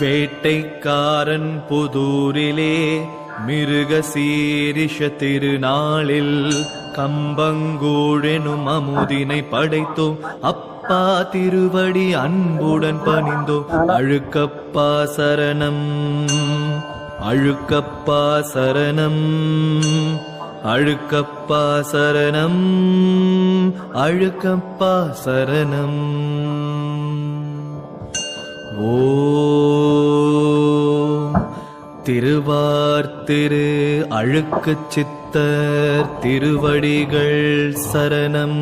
வேட்டைக்காரன் புதூரிலே மிருக சீரிஷ திருநாளில் கம்பங்கூழெனும் அமுதினை படைத்தோம். அப்பா திருவடி அன்புடன் பணிந்தோம். அழுக்கப்பா சரணம் அழுக்கப்பா சரணம் அழுக்கப்பா சரணம் அழுக்கப்பா சரணம். ஓ திருவார்த்திரு அழுக்கு சித்தர் திருவடிகள் சரணம்.